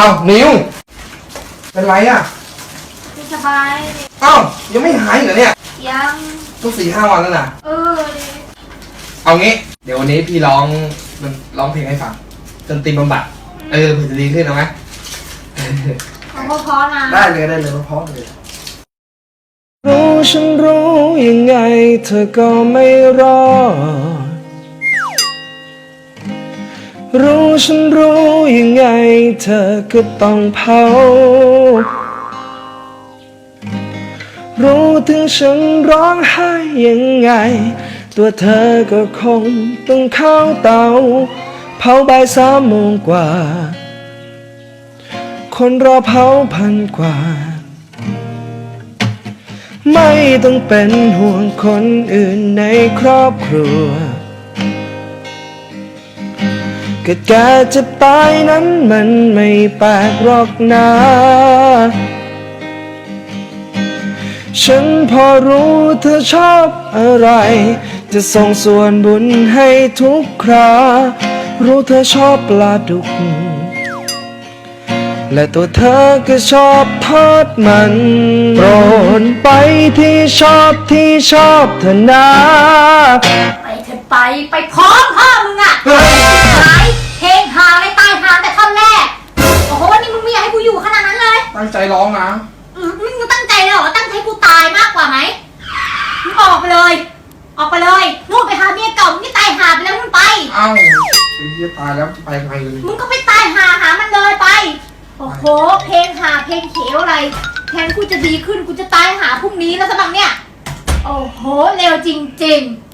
อ้าวนิวเป็นไรอะไม่สบายเอ้ายังไม่หายอีกเหรอเนี่ยยังต้องสี่ห้าวันแล้วนะเออดิเอางี้ เดี๋ยววันนี้พี่ร้องมันร้องเพลงให้ฟังดนตรีบำบัดเออเผื่อจะดีขึ้นเอาไหมเอาเพราะๆนะได้เลยได้เลยเพราะๆเลยรู้ฉันรู้ยังไง เธอก็ไม่รอด รู้ฉันรู้ยังไง เธอก็ต้องเผา รู้ถึงฉันร้องไห้ยังไง ตัวเธอก็คงต้องเข้าเตา เผาบ่ายสามโมงกว่า คนรอเผาพันกว่า ไม่ต้องเป็นห่วงคนอื่นในครอบครัว ก็แกจะตายนั้นมันไม่แปลกหรอกนะฉันพอรู้เธอชอบอะไร จะส่งส่วนบุญให้ทุกครา รู้เธอชอบปลาดุก และตัวเธอก็ชอบทอดมัน โปรดไปที่ชอบที่ชอบเธอนะ ไปเถอะไปไปพร้อมพ่อมึงอะ ตั้งใจร้องนะอืมมึงตั้งใจเลยเหรอตั้งใจให้กูตายมากกว่าไหมมึงออกไปเลย ออกไปเลยนู่นไปหาเมียเก่ามึงที่ตายหาไปแล้วมึงไป เอ้าถึงจะตายแล้วจะไปไงเลยมึงก็ไปตายหาหามันเลยไป โอ้โห เพลงหาเพลงเขียวอะไร แทนกูจะดีขึ้นกูจะตายหาพรุ่งนี้แล้วสมังเนี่ย โอ้โหเร็วจริง ๆ